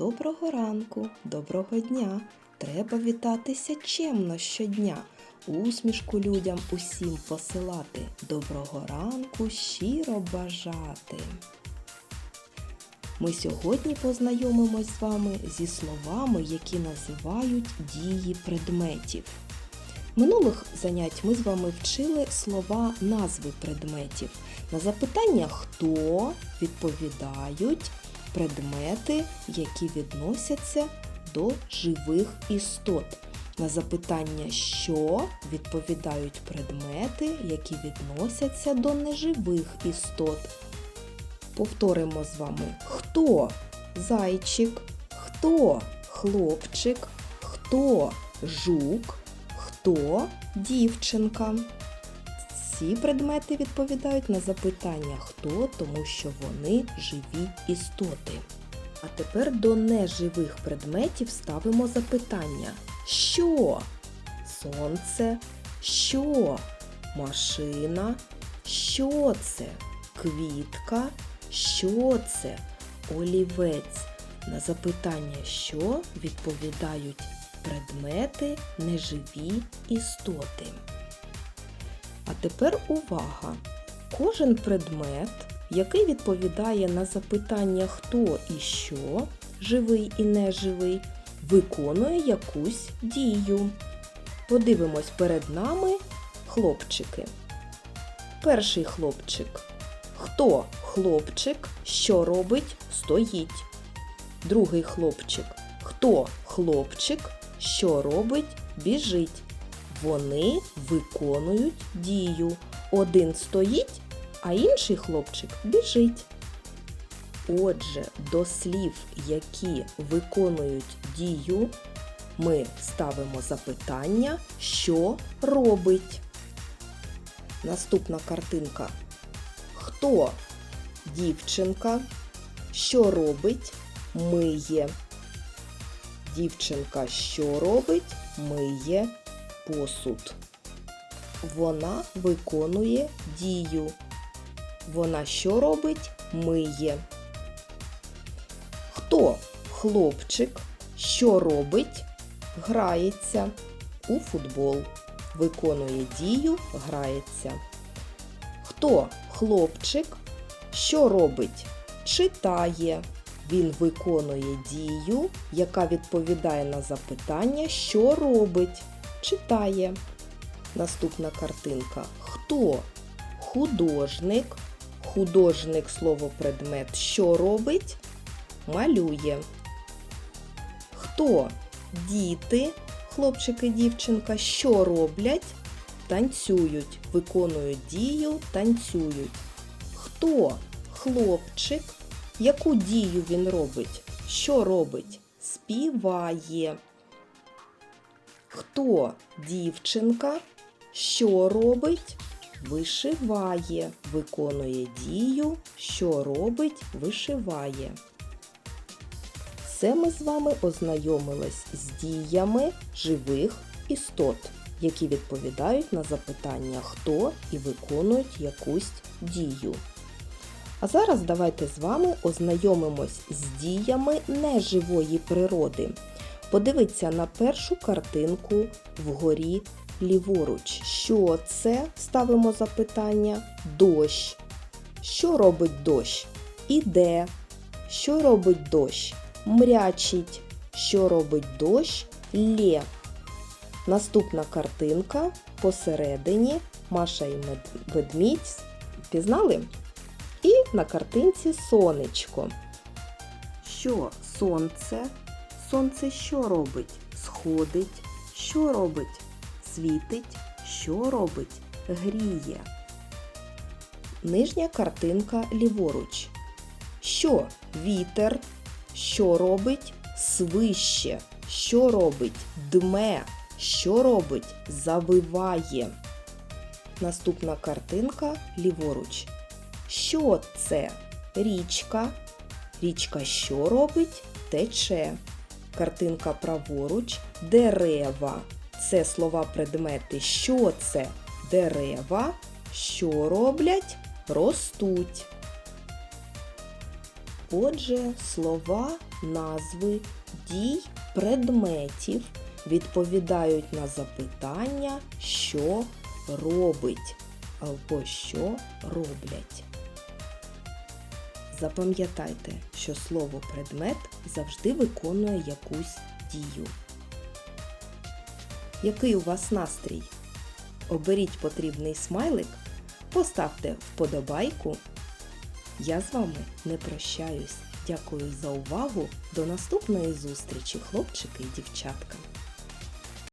Доброго ранку, доброго дня. Треба вітатися чемно щодня. Усмішку людям усім посилати. Доброго ранку щиро бажати. Ми сьогодні познайомимось з вами зі словами, які називають дії предметів. Минулих занять ми з вами вчили слова назви предметів. На запитання хто відповідають предмети, які відносяться до живих істот. На запитання що відповідають предмети, які відносяться до неживих істот. Повторимо з вами хто зайчик, хто хлопчик, хто жук, хто дівчинка. Ці предмети відповідають на запитання хто, тому що вони живі істоти. А тепер до неживих предметів ставимо запитання: що? Сонце, що? Машина, що це? Квітка, що це? Олівець. На запитання що відповідають предмети неживі істоти. А тепер увага! Кожен предмет, який відповідає на запитання хто і що, живий і неживий, виконує якусь дію. Подивимось перед нами хлопчики. Перший хлопчик. Хто хлопчик, що робить, стоїть. Другий хлопчик. Хто хлопчик, що робить, біжить. Вони виконують дію. Один стоїть, а інший хлопчик біжить. Отже, до слів, які виконують дію, ми ставимо запитання, що робить. Наступна картинка. Хто дівчинка, що робить, миє. Дівчинка, що робить, миє посуд. Вона виконує дію. Вона що робить? Миє. Хто хлопчик, що робить? Грається у футбол. Виконує дію, грається. Хто хлопчик, що робить? Читає. Він виконує дію, яка відповідає на запитання, що робить. Читає. Наступна картинка. Хто художник? Художник слово предмет, що робить? Малює. Хто діти, хлопчик і дівчинка, що роблять? Танцюють, виконують дію, танцюють. Хто хлопчик? Яку дію він робить? Що робить? Співає. Хто дівчинка? Що робить? Вишиває, виконує дію, що робить, вишиває. Це ми з вами ознайомились з діями живих істот, які відповідають на запитання хто і виконують якусь дію. А зараз давайте з вами ознайомимось з діями неживої природи. Подивіться на першу картинку вгорі ліворуч. Що це? Ставимо запитання. Дощ. Що робить дощ? Іде. Що робить дощ? Мрячить. Що робить дощ? Лє. Наступна картинка посередині Маша і ведмідь. Пізнали? І на картинці сонечко. Що сонце? Сонце що робить? Сходить. Що робить? Світить. Що робить? Гріє. Нижня картинка ліворуч. Що вітер? Що робить? Свище. Що робить? Дме. Що робить? Завиває. Наступна картинка ліворуч. Що це? Річка. Річка що робить? Тече. Картинка праворуч. Дерева. Це слова предмети. Що це? Дерева. Що роблять? Ростуть. Отже, слова, назви, дій, предметів відповідають на запитання, що робить або що роблять. Запам'ятайте, що слово предмет завжди виконує якусь дію. Який у вас настрій? Оберіть потрібний смайлик, поставте вподобайку. Я з вами не прощаюсь. Дякую за увагу. До наступної зустрічі, хлопчики і дівчатка.